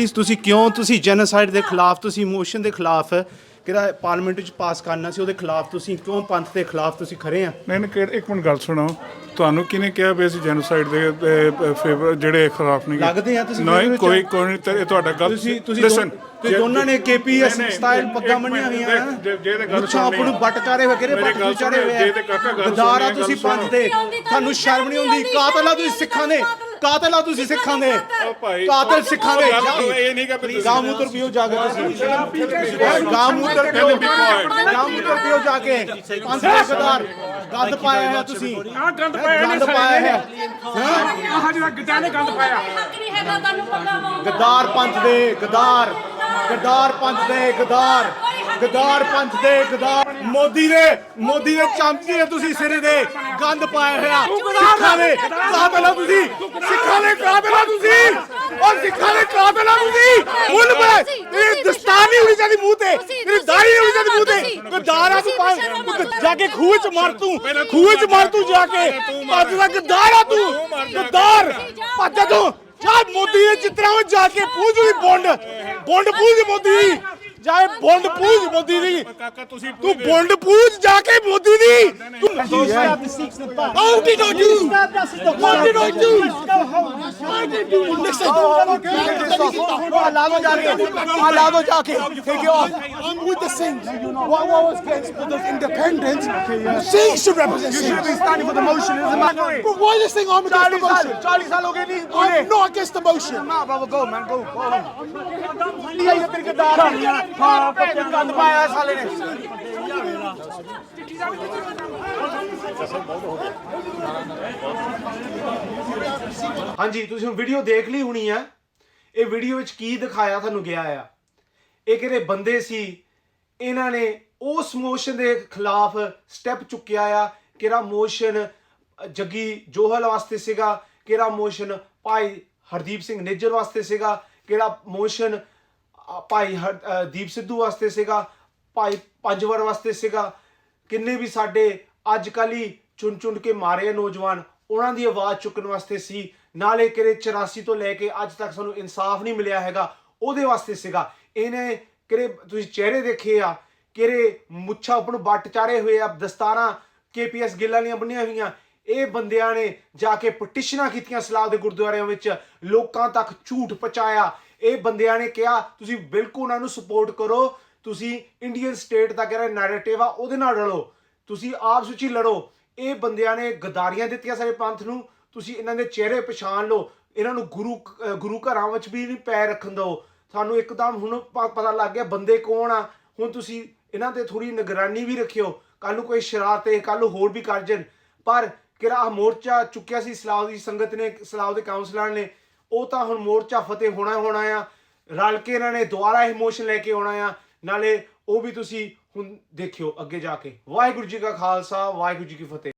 Please ਤੁਸੀਂ ਕਿਉਂ ਤੁਸੀਂ ਜੈਨੋਸਾਈਡ ਦੇ ਖਿਲਾਫ ਤੁਸੀਂ ਮੋਸ਼ਨ ਦੇ ਖਿਲਾਫ ਕਿਹੜਾ ਪਾਰਲੀਮੈਂਟ ਵਿੱਚ ਪਾਸ ਕਰਨਾ ਸੀ ਉਹਦੇ ਖਿਲਾਫ ਤੁਸੀਂ ਕਿਉਂ ਪੰਥ ਦੇ ਖਿਲਾਫ ਤੁਸੀਂ ਖੜੇ ਆ ਨਹੀਂ ਨਹੀਂ ਕਿਹੜਾ- ਇੱਕ ਮਿੰਟ ਗੱਲ ਸੁਣੋ ਤੁਹਾਨੂੰ ਕਿਹਨੇ ਕਿਹਾ ਵੀ ਅਸੀਂ ਜੈਨੋਸਾਈਡ ਦੇ ਫੇਵਰ ਜਿਹੜੇ ਖਿਲਾਫ ਨਹੀਂ ਲੱਗਦੇ ਆ ਤੁਸੀਂ ਨਹੀਂ। ਕੋਈ ਕੋਈ ਨਹੀਂ ਤੇ ਇਹ ਤੁਹਾਡਾ ਗੱਲ ਤੁਸੀਂ ਤੁਸੀਂ Listen, ਜੇ- ਦੋਨਾਂ ਨੇ ਕੇਪੀਐਸ ਸਟਾਈਲ ਪੱਗਾਂ ਬੰਨੀਆਂ ਹੋਈਆਂ। ਤੇ ਮੁੱਛਾਂ ਆਪ ਨੂੰ ਸੁਣਨੀ ਬੱਟ ਚਾਰੇ ਹੋਏ ਮੇਰੀ ਬੱਟ ਗੱਲ ਨੂੰ ਚਾਰੇ ਸੁਣੋ, ਹੋਏ ਜੇ ਤੇ ਕਾਕਾ ਗੱਲ ਗਦਾਰ ਤੁਸੀਂ ਪੰਥ ਦੇ। ਤੁਹਾਨੂੰ ਸ਼ਰਮ ਨਹੀਂ ਆਉਂਦੀ? ਕਾਤਲ ਆ ਤੁਸੀਂ ਸਿੱਖਾਂ ਦੇ। ਕਾਤਲ ਆ ਤੁਸੀਂ ਸਿੱਖਾਂ ਦੇ ਕਾਤਲ ਸਿੱਖਾਂ ਦੇ। ਇਹ ਨਹੀਂ ਕਿ ਵੀ ਗਾਂ ਮੂਤਰ ਪੀਓ ਜਾ ਕੇ ਤੁਸੀਂ। ਗਾਂ ਮੂਤਰ ਪੀਓ। ਗਾਂ ਮੂਤਰ ਪੀਓ ਜਾ ਕੇ ਦੇ ਗਦਾਰ ਗੰਦ ਪਾਇਆ ਹੈ ਤੁਸੀਂ। ਆ ਗੰਦ ਪਾਇਆ ਗੰਦ ਪਾਇਆ ਹੈ। ਆਹ ਜਿਹੜਾ ਗਿੱਟਾ ਨੇ ਗੰਦ ਪਾਇਆ। ਹੱਕ ਨਹੀਂ ਹੈਗਾ ਤੁਹਾਨੂੰ ਪੱਕਾ ਪਾਉਣ ਦਾ ਗਦਾਰ ਪੰਥ ਦੇ ਗਦਾਰ ਗਦਾਰ ਪੰਥ ਦੇ ਗਦਾਰ ਗਦਾਰ ਪੰਥ ਦੇ ਗਦਾਰ। ਮੋਦੀ ਦੇ ਮੋਦੀ ਦੇ ਚਮਚੇ ਆ ਤੁਸੀਂ ਸਿਰੇ ਦੇ ਗੰਦ ਪਾਇਆ ਹੋਇਆ। ਸਿੱਖਾਂ ਦੇ ਕਾਤਲ ਆ ਤੁਸੀਂ, ਸਿੱਖਾਂ ਦੇ ਕਾਤਲ ਆ ਤੁਸੀਂ, ਔਰ ਸਿੱਖਾਂ ਦੇ ਕਾਤਲ ਆ ਤੁਸੀਂ। ਮੁੱਲ ਪੈ ਤੇਰੀ ਦਸਤਾਰ ਹੋਣੀ ਚਾਹੀਦੀ ਮੂੰਹ ਤੇ। ਤੇਰੀ ਦਾੜੀ ਹੋਣੀ ਚਾਹੀਦੀ ਮੂੰਹ ਤੇ। ਗਦਾਰ ਆ ਤੂੰ ਪਾ- ਜਾ ਕੇ ਖੂਹ ਚ ਮਾਰ ਤੂੰ। ਖੂਹ ਚ ਮਾਰ ਤੂੰ ਜਾ ਕੇ। ਭੱਜ ਦਾ ਗਦਾਰ ਆ ਤੂੰ। ਗਦਾਰ, ਭੱਜ ਤੂੰ। ਜਾ ਮੋਦੀ ਦੇ ਚਿੱਤਰਾਂ ਵਿੱਚ ਜਾ ਕੇ ਪੂਜ ਦੀ ਬੌਂਡ ਬੌਂਡ ਪੂਜ ਮੋਦੀ ਜਾਏ ਬੌਂਡ ਪੂਜ ਮੋਦੀ ਦੀ ਤੂੰ ਬੌਂਡ ਪੂਜ ਜਾ ਕੇ ਮੋਦੀ ਦੀ ਤੂੰ How did I do? What did I do? I did do it. Listen. ਲਾ ਦੋ ਜਾ ਕੇ ਆ ਲਾ ਦੋ ਜਾ ਕੇ take it off. With the Singhs. What, what was against for the independents? Singhs should represent You should be standing for the motion. It doesn't matter. But why this thing I'm against the 40 ਸਾਲ motion? 40 ਸਾਲ ਹੋ ਗਏ ਨਹੀਂ I'm not against the motion. ਨਾ ਬਾਬਾ ਗੋ ਮੈਨ ਗੋ ਗੋ ਇਹ ਤੇਰੀ ਗਦਾਰ ਹਾਂ ਪੱਕੇ ਗੰਦ ਪਾਇਆ ਸਾਲੇ ਨੇ ਹਾਂਜੀ ਤੁਸੀਂ ਹੁਣ ਵੀਡੀਓ ਦੇਖ ਲਈ ਹੋਣੀ ਆ ਇਹ ਵੀਡੀਓ ਵਿੱਚ ਕੀ ਦਿਖਾਇਆ ਤੁਹਾਨੂੰ ਗਿਆ ਆ ਇਹ ਕਿਹੜੇ ਬੰਦੇ ਸੀ ਇਹਨਾਂ ਨੇ ਉਸ ਮੋਸ਼ਨ ਦੇ ਖਿਲਾਫ ਸਟੈਪ ਚੁੱਕਿਆ ਆ, ਕਿਹੜਾ ਮੋਸ਼ਨ ਜੱਗੀ ਜੋਹਲ ਵਾਸਤੇ ਸੀਗਾ, ਕਿਹੜਾ ਮੋਸ਼ਨ ਭਾਈ ਹਰਦੀਪ ਸਿੰਘ ਨਿੱਜਰ ਵਾਸਤੇ ਸੀਗਾ, ਕਿਹੜਾ ਮੋਸ਼ਨ ਭਾਈ ਹਰ- ਦੀਪ ਸਿੱਧੂ ਵਾਸਤੇ ਸੀਗਾ, ਭਾਈ ਪੰਜਵਰ ਵਾਸਤੇ ਸੀਗਾ। ਕਿੰਨੇ ਵੀ ਸਾਡੇ ਅੱਜ ਕੱਲ੍ਹ ਹੀ ਚੁਣ ਚੁਣ ਕੇ ਮਾਰੇ ਆ ਨੌਜਵਾਨ, ਉਹਨਾਂ ਦੀ ਆਵਾਜ਼ ਚੁੱਕਣ ਵਾਸਤੇ ਸੀ। ਨਾਲੇ ਕਿਰੇ 84 ਤੋਂ ਲੈ ਕੇ ਅੱਜ ਤੱਕ ਸਾਨੂੰ ਇਨਸਾਫ ਨਹੀਂ ਮਿਲਿਆ ਹੈਗਾ, ਉਹਦੇ ਵਾਸਤੇ ਸੀਗਾ। ਇਹਨੇ ਕਿਹੜੇ ਤੁਸੀਂ ਚਿਹਰੇ ਦੇਖੇ ਆ, ਕਿਹੜੇ ਮੁੱਛਾਂ ਉੱਪਰ ਨੂੰ ਵੱਟ ਚਾਰੇ ਹੋਏ ਆ, ਦਸਤਾਰਾਂ ਕੇਪੀਐਸ ਗਿੱਲਾਂ ਦੀਆਂ ਬੰਨੀਆਂ ਹੋਈਆਂ। ਇਹ ਬੰਦਿਆਂ ਨੇ ਜਾ ਕੇ ਪਟੀਸ਼ਨਾਂ ਕੀਤੀਆਂ ਸਲਾਬ ਦੇ ਗੁਰਦੁਆਰਿਆਂ ਵਿੱਚ, ਲੋਕਾਂ ਤੱਕ ਝੂਠ ਪਹੁੰਚਾਇਆ। ਇਹ ਬੰਦਿਆਂ ਨੇ ਕਿਹਾ, ਤੁਸੀਂ ਬਿਲਕੁਲ ਉਹਨਾਂ ਨੂੰ ਸਪੋਰਟ ਕਰੋ। ਤੁਸੀਂ ਇੰਡੀਅਨ ਸਟੇਟ ਦਾ ਜਿਹੜਾ ਨੈਰੇਟਿਵ ਆ, ਉਹਦੇ ਨਾਲ ਰਲੋ। ਤੁਸੀਂ ਆਪਸ ਵਿੱਚ ਹੀ ਲੜੋ। ਇਹ ਬੰਦਿਆਂ ਨੇ ਗਦਾਰੀਆਂ ਦਿੱਤੀਆਂ ਸਾਰੇ ਪੰਥ ਨੂੰ। ਤੁਸੀਂ ਇਹਨਾਂ ਦੇ ਚਿਹਰੇ ਪਛਾਣ ਲਓ। ਇਹਨਾਂ ਨੂੰ ਗੁਰੂ ਗੁਰੂ ਘਰਾਂ ਵਿੱਚ ਵੀ ਨਹੀਂ ਪੈਰ ਰੱਖਣ ਦਿਓ। ਸਾਨੂੰ ਇੱਕਦਮ ਹੁਣ ਪ- ਪਤਾ ਲੱਗ ਗਿਆ ਬੰਦੇ ਕੌਣ ਆ। ਹੁਣ ਤੁਸੀਂ ਇਹਨਾਂ ਤੇ ਥੋੜੀ ਨਿਗਰਾਨੀ ਵੀ ਰੱਖਿਓ। ਕੱਲ ਨੂੰ ਕੋਈ ਸ਼ਰਾਰਤ ਹੈ ਕੱਲ ਨੂੰ ਹੋਰ ਵੀ ਕਰ ਜਾਣ ਪਰ ਕਿਹੜਾ ਆਹ ਮੋਰਚਾ ਚੁੱਕਿਆ ਸੀ ਸਲਾਹ ਦੀ ਸੰਗਤ ਨੇ ਸਲਾਹ ਦੇ ਕਾਉਂਸਲਰ ਨੇ, ਉਹ ਤਾਂ ਹੁਣ ਮੋਰਚਾ ਫਤਿਹ ਹੋਣਾ ਹੀ ਹੋਣਾ ਆ। ਰਲ ਕੇ ਇਹਨਾਂ ਨੇ ਦੁਬਾਰਾ ਇਹ ਮੋਸ਼ਨ ਲੈ ਕੇ ਆਉਣਾ ਆ। ਨਾਲੇ ਉਹ ਵੀ ਤੁਸੀਂ ਹੁਣ ਦੇਖਿਓ ਅੱਗੇ ਜਾ ਕੇ। ਵਾਹਿਗੁਰੂ ਜੀ ਕਾ ਖਾਲਸਾ, ਵਾਹਿਗੁਰੂ ਜੀ ਕੀ ਫਤਿਹ।